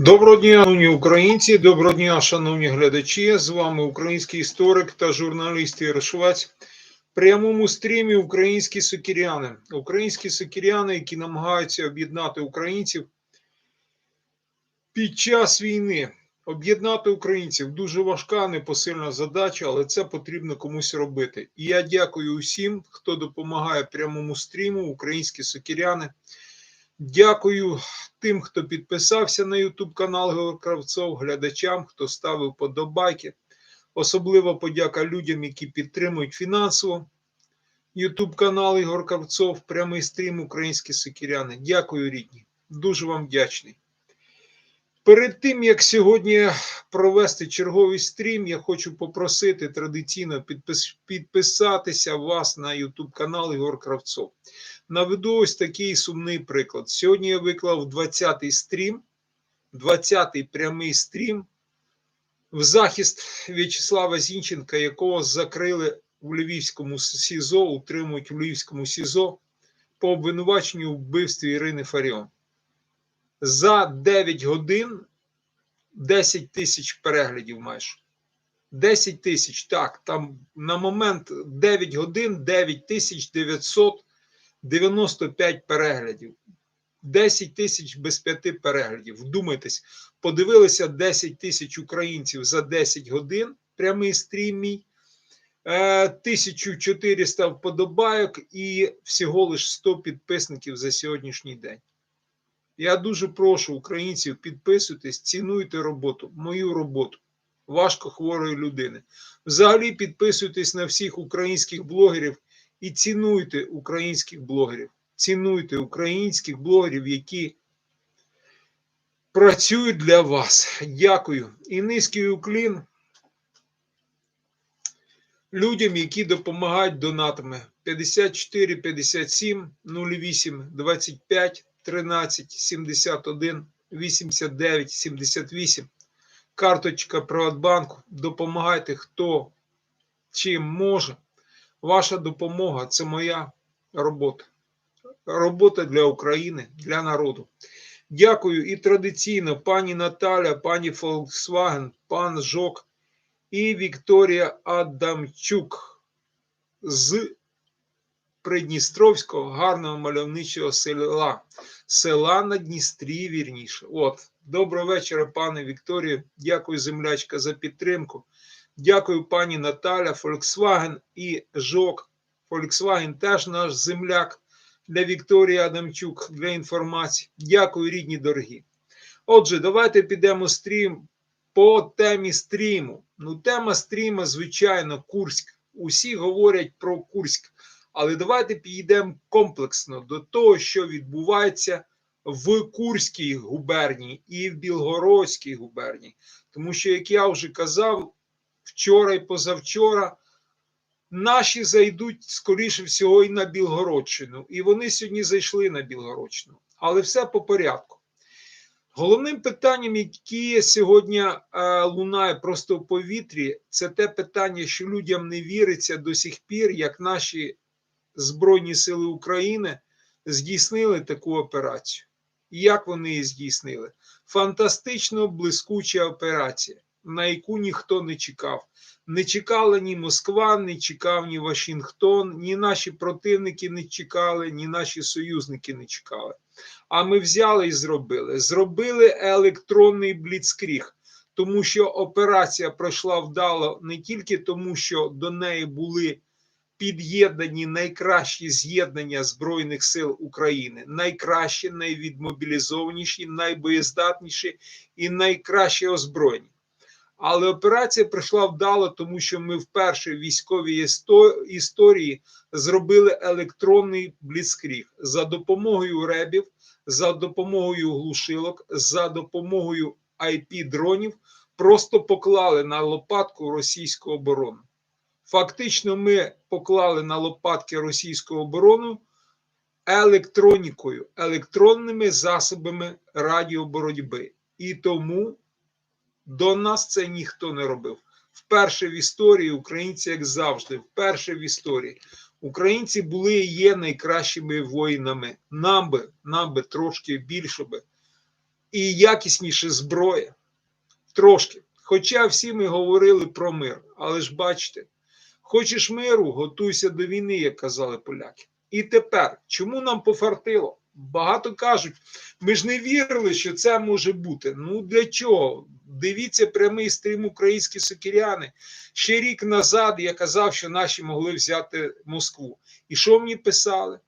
Доброго дня, шановні українці, доброго дня, шановні глядачі. З вами український історик та журналіст Ярошвець. В прямому стрімі українські сокіряни. Українські сокіряни, які намагаються об'єднати українців під час війни. Об'єднати українців дуже важка, непосильна задача, але це потрібно комусь робити. І я дякую усім, хто допомагає прямому стріму, українські сокіряни. Дякую тим, хто підписався на YouTube канал Кравцов, глядачам, хто ставив подобайки. Особливо подяка людям, які підтримують фінансово YouTube канал Ігор Кравцов, прямий стрім Українські сокіряни. Дякую, рідні. Дуже вам вдячний. Перед тим, як сьогодні провести черговий стрім, я хочу попросити традиційно підпис- підписатися вас на YouTube канал Ігор Кравцов наведу ось такий сумний приклад. Сьогодні я виклав 20-й стрім, 20-й прямий стрім в захист В'ячеслава Зінченка, якого закрили у Львівському СІЗО, утримують у Львівському СІЗО по обвинуваченню вбивстві Ірини Фаріон. За 9 годин 10 тисяч переглядів майже. 10 тисяч, так, там на момент 9 годин 9 9900 95 переглядів, 10 тисяч без п'яти переглядів. Вдумайтесь, подивилися 10 тисяч українців за 10 годин прямий стрім мій, е, 1400 вподобайок і всього лиш 100 підписників за сьогоднішній день. Я дуже прошу українців підписуйтесь, цінуйте роботу, мою роботу. Важко хворої людини. Взагалі підписуйтесь на всіх українських блогерів, і цінуйте українських блогерів. Цінуйте українських блогерів, які працюють для вас. Дякую. І низький уклін людям, які допомагають донатами 54 57 08 25 13 71 89 78. Карточка Приватбанку. Допомагайте, хто чим може. Ваша допомога це моя робота. Робота для України, для народу. Дякую і традиційно пані Наталя, пані Volkswagen, пан Жок і Вікторія Адамчук з Придністровського гарного мальовничого села. Села на Дністрі, вірніше. От, доброго вечора, пане Вікторію. Дякую, землячка, за підтримку. Дякую, пані Наталя, Volkswagen і Жок. Volkswagen теж наш земляк для Вікторії Адамчук для інформації. Дякую, рідні дорогі. Отже, давайте підемо стрім по темі стріму. Ну, тема стріма, звичайно, Курськ. Усі говорять про Курськ. Але давайте підійдемо комплексно до того, що відбувається в Курській губернії і в Білгородській губернії. Тому що, як я вже казав, вчора і позавчора наші зайдуть, скоріше всього, і на Білгородщину. І вони сьогодні зайшли на Білгородщину. Але все по порядку. Головним питанням, яке сьогодні е, лунає просто в повітрі, це те питання, що людям не віриться до сих пір, як наші Збройні Сили України здійснили таку операцію. Як вони її здійснили? Фантастично блискуча операція, на яку ніхто не чекав. Не чекала ні Москва, не чекав ні Вашингтон, ні наші противники не чекали, ні наші союзники не чекали. А ми взяли і зробили. Зробили електронний бліцкріг, тому що операція пройшла вдало не тільки тому, що до неї були під'єднані найкращі з'єднання Збройних сил України, найкращі, найвідмобілізованіші, найбоєздатніші і найкраще озброєні. Але операція пройшла вдало, тому що ми вперше в військовій історії зробили електронний бліцкріг за допомогою ребів, за допомогою глушилок, за допомогою IP-дронів. Просто поклали на лопатку російську оборону. Фактично, ми поклали на лопатки російську оборону електронікою, електронними засобами радіоборотьби. І тому до нас це ніхто не робив. Вперше в історії українці, як завжди, вперше в історії українці були і є найкращими воїнами. Нам би, нам би трошки більше би і якісніше зброя. Трошки. Хоча всі ми говорили про мир, але ж бачите, хочеш миру, готуйся до війни, як казали поляки. І тепер, чому нам пофартило? Багато кажуть, ми ж не вірили, що це може бути. Ну для чого? Дивіться прямий стрім українські сокиряни. Ще рік назад я казав, що наші могли взяти Москву. І що мені писали?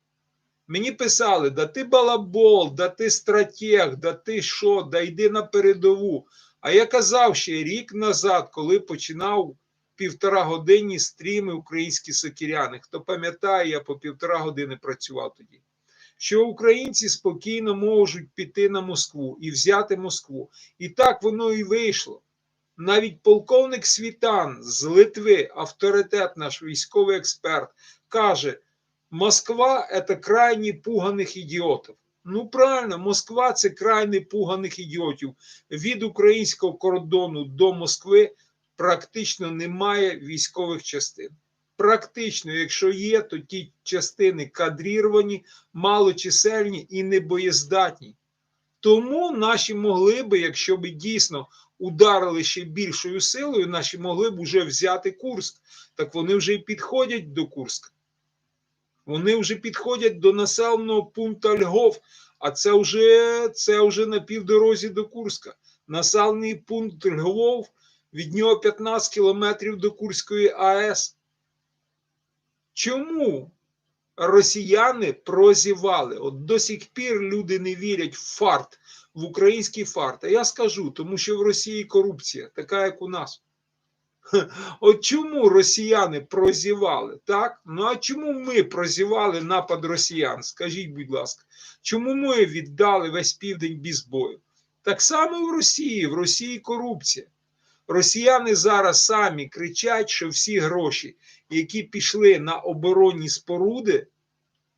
Мені писали: да ти балабол, да ти стратег, да ти що, да йди на передову. А я казав ще рік назад, коли починав півтора годинні стріми українські сокиряни. Хто пам'ятає, я по півтора години працював тоді. Що українці спокійно можуть піти на Москву і взяти Москву. І так воно і вийшло. Навіть полковник Світан з Литви, авторитет, наш військовий експерт, каже: Москва це крайні пуганих ідіотів. Ну правильно, Москва це крайні пуганих ідіотів. Від українського кордону до Москви практично немає військових частин. Практично, якщо є, то ті частини кадріровані, малочисельні і небоєздатні. Тому наші могли би, якщо б дійсно ударили ще більшою силою, наші могли б вже взяти Курск. Так вони вже і підходять до Курска. Вони вже підходять до населеного пункту Львов, а це вже це вже на півдорозі до Курська. Населений пункт Львов, від нього 15 кілометрів до Курської АЕС. Чому росіяни прозівали? От до сих пір люди не вірять в фарт, в український фарт. А я скажу, тому що в Росії корупція, така як у нас. От чому росіяни прозівали, так? Ну а чому ми прозівали напад росіян? Скажіть, будь ласка, чому ми віддали весь південь без бою? Так само в Росії, в Росії корупція. Росіяни зараз самі кричать, що всі гроші, які пішли на оборонні споруди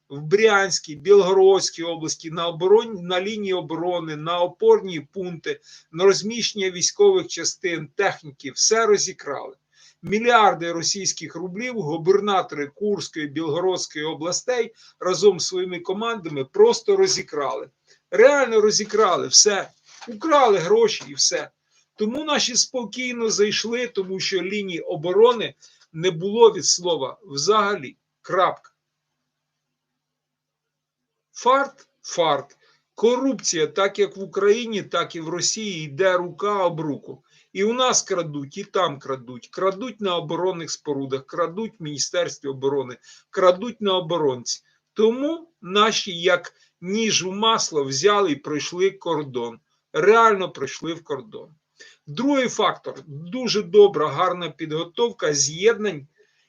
в Брянській, Білгородській області, на обороні, на лінії оборони, на опорні пункти, на розміщення військових частин, техніки, все розікрали. Мільярди російських рублів губернатори Курської, Білгородської областей разом з своїми командами просто розікрали. Реально розікрали все, украли гроші і все. Тому наші спокійно зайшли, тому що лінії оборони не було від слова взагалі. Крапка. Фарт, фарт. Корупція, так як в Україні, так і в Росії, йде рука об руку. І у нас крадуть, і там крадуть. Крадуть на оборонних спорудах, крадуть в Міністерстві оборони, крадуть на оборонці. Тому наші, як ніж у масло, взяли і пройшли кордон. Реально пройшли в кордон. Другий фактор дуже добра, гарна підготовка з'єднань,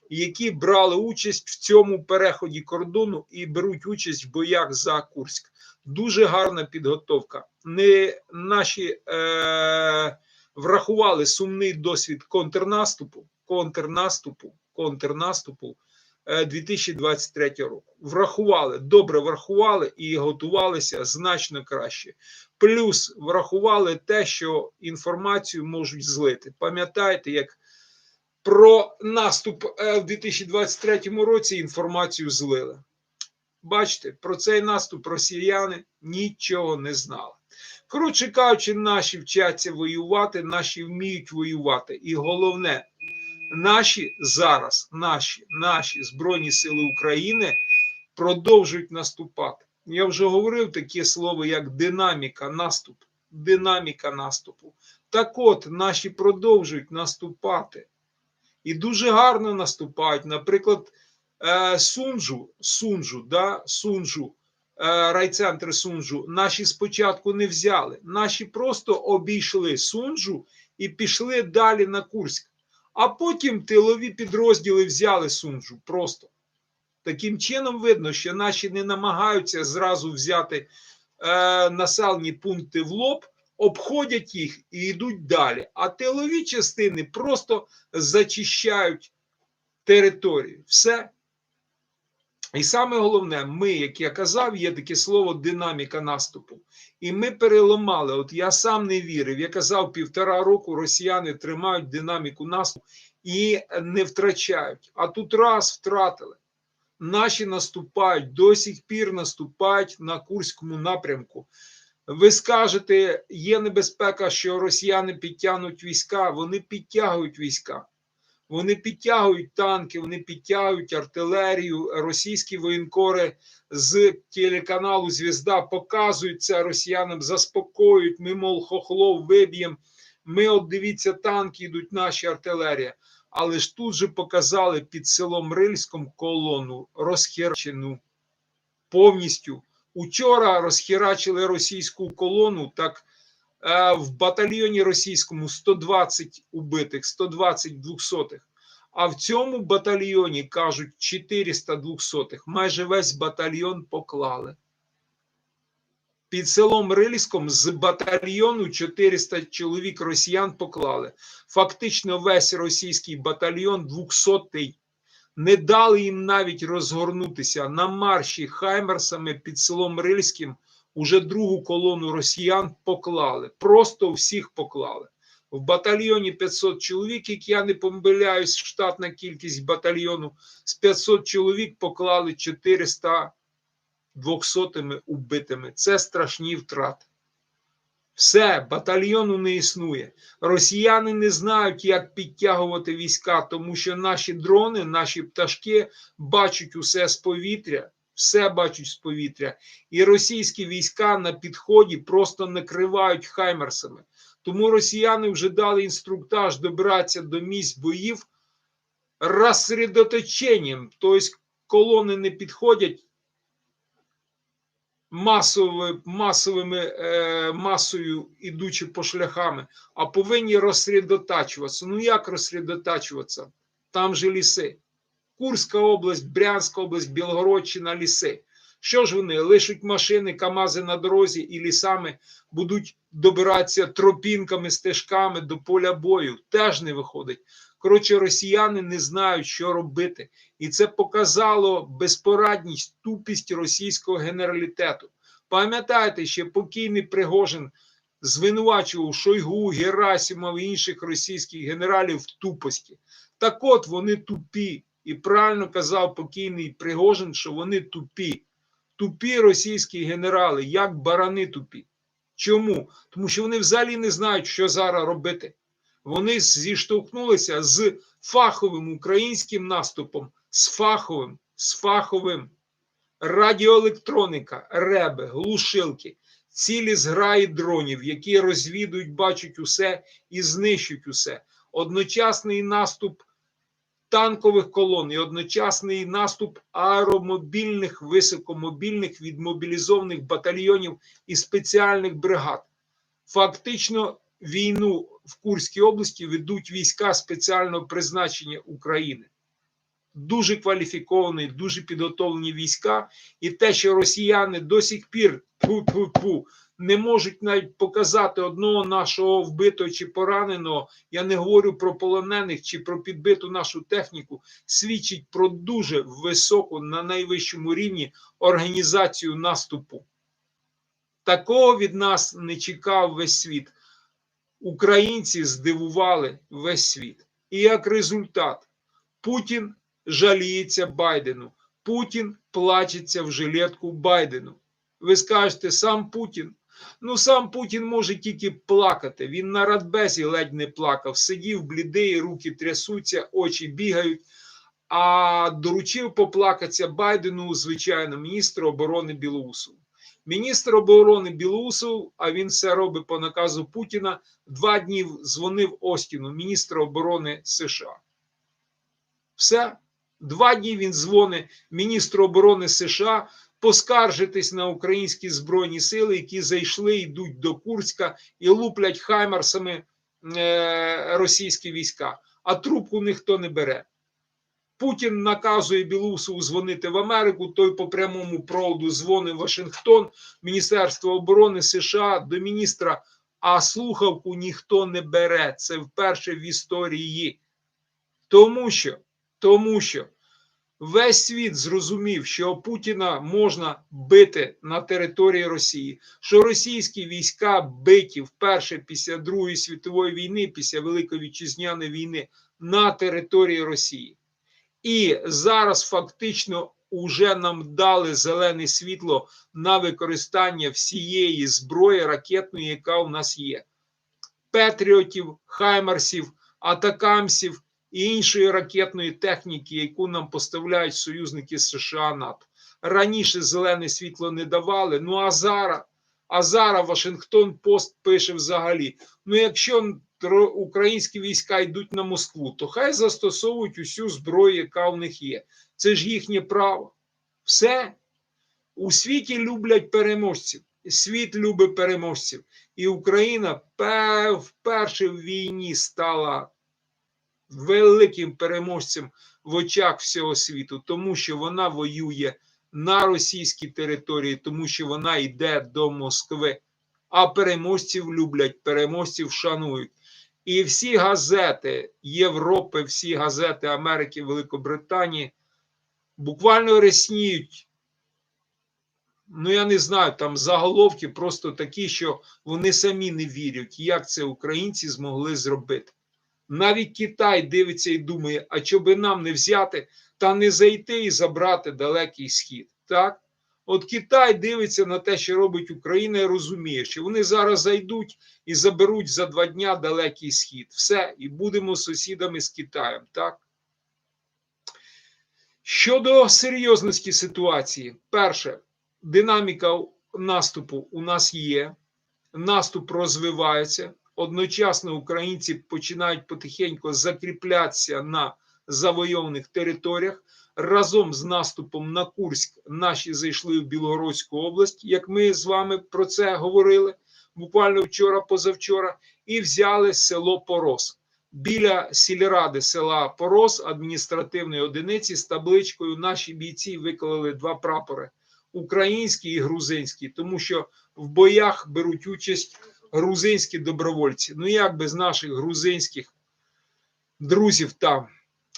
які брали участь в цьому переході кордону і беруть участь в боях за Курськ. Дуже гарна підготовка. Не наші е, врахували сумний досвід контрнаступу, контрнаступу, контрнаступу е, 2023 року. Врахували, добре врахували і готувалися значно краще. Плюс врахували те, що інформацію можуть злити. Пам'ятаєте, як про наступ е, в 2023 році інформацію злили. Бачите, про цей наступ росіяни нічого не знали. Коротше кажучи, наші вчаться воювати, наші вміють воювати. І головне, наші зараз, наші, наші Збройні Сили України продовжують наступати. Я вже говорив таке слово, як динаміка наступу. Динаміка наступу. Так от, наші продовжують наступати. І дуже гарно наступають. Наприклад, е, Сунжу, Сунжу, да, Сунжу, е, райцентр Сунжу, наші спочатку не взяли. Наші просто обійшли Сунжу і пішли далі на Курськ. А потім тилові підрозділи взяли Сунжу просто. Таким чином видно, що наші не намагаються зразу взяти е, населені пункти в лоб, обходять їх і йдуть далі. А тилові частини просто зачищають територію. Все. І саме головне, ми, як я казав, є таке слово динаміка наступу. І ми переламали. От я сам не вірив. Я казав, півтора року росіяни тримають динаміку наступу і не втрачають. А тут раз втратили. Наші наступають, до сих пір наступають на Курському напрямку. Ви скажете, є небезпека, що росіяни підтягнуть війська. Вони підтягують війська. Вони підтягують танки, вони підтягують артилерію. Російські воєнкори з телеканалу Звізда показують це росіянам, заспокоюють. Ми, мов хохлов, виб'ємо. Ми, от дивіться, танки йдуть наші артилерія. Але ж тут же показали під селом Рильськом колону розхерчену повністю. Учора розхерачили російську колону. Так е, в батальйоні російському 120 убитих, 120 двохсотих. А в цьому батальйоні кажуть 400 двохсотих. Майже весь батальйон поклали. Під селом Рильськом з батальйону 400 чоловік росіян поклали. Фактично весь російський батальйон 200-й. Не дали їм навіть розгорнутися на марші Хаймерсами під селом Рильським. Уже другу колону росіян поклали. Просто всіх поклали. В батальйоні 500 чоловік, як я не помиляюсь, штатна кількість батальйону з 500 чоловік поклали 400 двохсотими убитими. Це страшні втрати. Все, батальйону не існує. Росіяни не знають, як підтягувати війська, тому що наші дрони, наші пташки бачать усе з повітря, все бачать з повітря. І російські війська на підході просто накривають хаймерсами. Тому росіяни вже дали інструктаж добиратися до місць боїв розсредоточенням. Тобто колони не підходять масови, масовими е, масою ідучи по шляхами, а повинні розсредотачуватися. Ну як розсредотачуватися? Там же ліси. Курська область, Брянська область, Білгородщина, ліси. Що ж вони лишуть машини, Камази на дорозі і лісами будуть добиратися тропінками, стежками до поля бою? Теж не виходить. Коротше, росіяни не знають, що робити, і це показало безпорадність, тупість російського генералітету. Пам'ятаєте, ще покійний Пригожин звинувачував Шойгу, Герасимов і інших російських генералів в тупості. Так от вони тупі. І правильно казав покійний Пригожин, що вони тупі. Тупі російські генерали, як барани тупі. Чому? Тому що вони взагалі не знають, що зараз робити. Вони зіштовхнулися з фаховим українським наступом, з фаховим, з фаховим радіоелектроніка, реби, глушилки, цілі зграї дронів, які розвідують, бачать усе і знищують усе. Одночасний наступ танкових колон і одночасний наступ аеромобільних, високомобільних відмобілізованих батальйонів і спеціальних бригад. Фактично, війну в Курській області ведуть війська спеціального призначення України. Дуже кваліфіковані, дуже підготовлені війська, і те, що росіяни до сих пір пу-пу-пу, не можуть навіть показати одного нашого вбитого чи пораненого. Я не говорю про полонених чи про підбиту нашу техніку, свідчить про дуже високу на найвищому рівні організацію наступу. Такого від нас не чекав весь світ. Українці здивували весь світ. І як результат, Путін жаліється Байдену. Путін плачеться в жилетку Байдену. Ви скажете, сам Путін. Ну, сам Путін може тільки плакати. Він на радбезі ледь не плакав, сидів блідий, руки трясуться, очі бігають. А доручив поплакатися Байдену, звичайно, міністру оборони Білоусову. Міністр оборони Білоусов, а він все робить по наказу Путіна. Два дні дзвонив Остіну, міністра оборони США. Все. Два дні він дзвонить міністру оборони США поскаржитись на українські збройні сили, які зайшли, йдуть до Курська і луплять хаймарсами е, російські війська, а трубку ніхто не бере. Путін наказує Білусову дзвонити в Америку. Той по прямому проводу дзвонить в Вашингтон, Міністерство оборони США до міністра. А слухавку ніхто не бере. Це вперше в історії. Тому що, тому що весь світ зрозумів, що Путіна можна бити на території Росії, що російські війська биті вперше після Другої світової війни, після Великої Вітчизняної війни на території Росії. І зараз фактично уже нам дали зелене світло на використання всієї зброї ракетної, яка у нас є. Петріотів, Хаймарсів, Атакамсів і іншої ракетної техніки, яку нам поставляють союзники США НАТО. Раніше зелене світло не давали. Ну а зараз, а зараз Вашингтон Пост пише взагалі: ну, якщо українські війська йдуть на Москву, то хай застосовують усю зброю, яка в них є. Це ж їхнє право. Все. У світі люблять переможців. Світ любить переможців. І Україна вперше в війні стала великим переможцем в очах всього світу, тому що вона воює на російській території, тому що вона йде до Москви. А переможців люблять, переможців шанують. І всі газети Європи, всі газети Америки, Великобританії буквально ресніють. Ну, я не знаю, там заголовки просто такі, що вони самі не вірять, як це українці змогли зробити. Навіть Китай дивиться і думає, а що би нам не взяти та не зайти і забрати далекий схід. Так? От Китай дивиться на те, що робить Україна, і розуміє, що вони зараз зайдуть і заберуть за два дня далекий схід. Все, і будемо сусідами з Китаєм. Так? Щодо серйозності ситуації, перше, динаміка наступу у нас є, наступ розвивається. Одночасно українці починають потихеньку закріплятися на завойованих територіях. Разом з наступом на Курськ наші зайшли в Білгородську область, як ми з вами про це говорили буквально вчора, позавчора, і взяли село Порос. Біля сільради села Порос адміністративної одиниці з табличкою наші бійці виклали два прапори український і грузинський, тому що в боях беруть участь грузинські добровольці. Ну як без наших грузинських друзів там?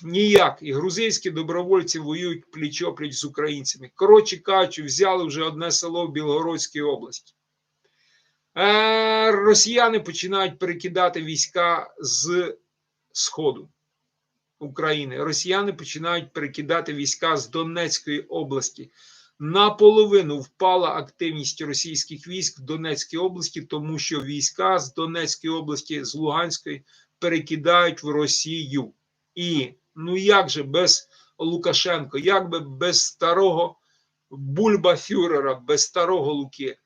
Ніяк. І грузинські добровольці воюють пліч-опліч з українцями. Коротше кажучи, взяли вже одне село в Білгородській області. Е, росіяни починають перекидати війська з Сходу України. Росіяни починають перекидати війська з Донецької області. Наполовину впала активність російських військ в Донецькій області, тому що війська з Донецької області, з Луганської перекидають в Росію. І ну як же без Лукашенко, як би без старого бульба Фюрера, без старого Луки?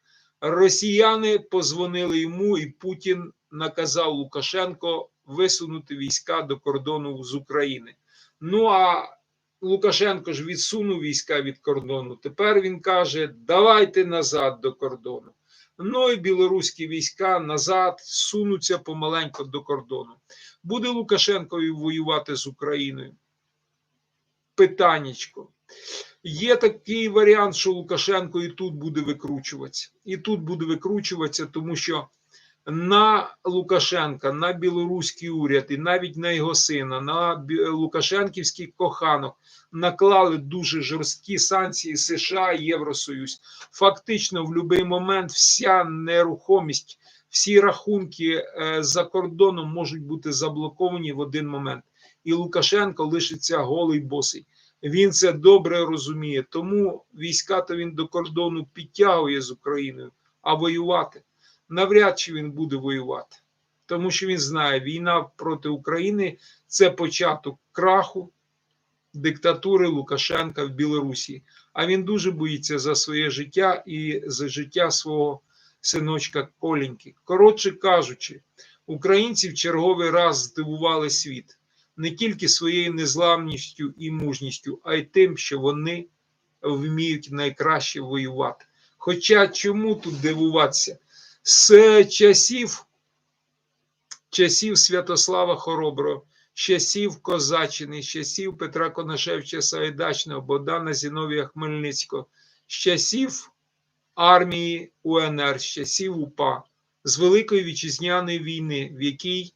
Росіяни позвонили йому, і Путін наказав Лукашенко висунути війська до кордону з України. Ну а Лукашенко ж відсунув війська від кордону. Тепер він каже: давайте назад до кордону. Ну і білоруські війська назад сунуться помаленько до кордону. Буде Лукашенко воювати з Україною? Питаннячко. Є такий варіант, що Лукашенко і тут буде викручуватися. І тут буде викручуватися, тому що на Лукашенка, на білоруський уряд і навіть на його сина, на Лукашенківський коханок наклали дуже жорсткі санкції США і Євросоюз. Фактично, в будь-який момент вся нерухомість, всі рахунки е, за кордоном можуть бути заблоковані в один момент. І Лукашенко лишиться голий босий. Він це добре розуміє. Тому війська то він до кордону підтягує з Україною, а воювати навряд чи він буде воювати, тому що він знає, війна проти України це початок краху диктатури Лукашенка в Білорусі. А він дуже боїться за своє життя і за життя свого синочка Коленьки. Коротше кажучи, українці в черговий раз здивували світ не тільки своєю незламністю і мужністю, а й тим, що вони вміють найкраще воювати. Хоча чому тут дивуватися? З часів, часів Святослава Хороброго, часів Козаччини, з часів Петра Конашевича Сагайдачного, Богдана Зіновія Хмельницького, часів армії УНР, з часів УПА, з Великої Вітчизняної війни, в якій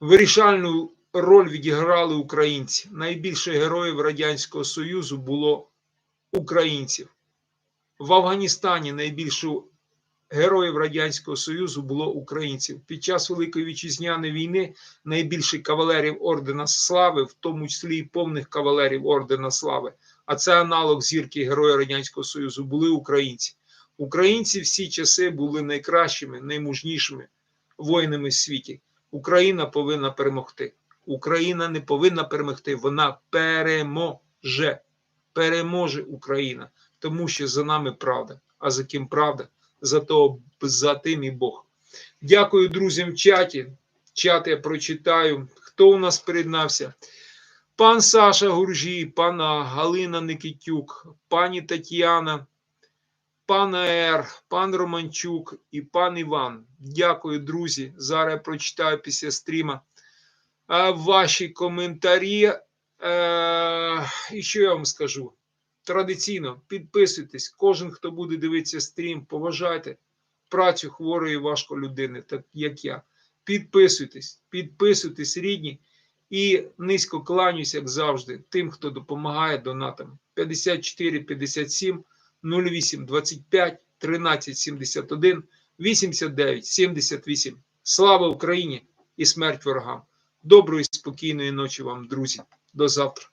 вирішальну роль відіграли українці. Найбільше героїв Радянського Союзу було українців. В Афганістані найбільшу героїв Радянського Союзу було українців. Під час Великої вітчизняної війни найбільше кавалерів Ордена Слави, в тому числі і повних кавалерів Ордена Слави, а це аналог зірки Героя Радянського Союзу, були українці. Українці всі часи були найкращими, наймужнішими воїнами в світі. Україна повинна перемогти. Україна не повинна перемогти, вона переможе. Переможе Україна, тому що за нами правда. А за ким правда? За того, за тим і Бог. Дякую друзям в чаті. Чат я прочитаю. Хто у нас приєднався? Пан Саша Гуржій, пана Галина Никитюк, пані Тетяна, пан Р, пан Романчук і пан Іван. Дякую, друзі. Зараз я прочитаю після стріма ваші коментарі. Е, і що я вам скажу? Традиційно підписуйтесь. Кожен, хто буде дивитися стрім, поважайте працю хворої важко людини, так як я. Підписуйтесь, підписуйтесь, рідні, і низько кланюсь, як завжди, тим, хто допомагає донатами. 54 57 08 25 13 71 89 78. Слава Україні і смерть ворогам! Доброї спокійної ночі вам, друзі. До завтра.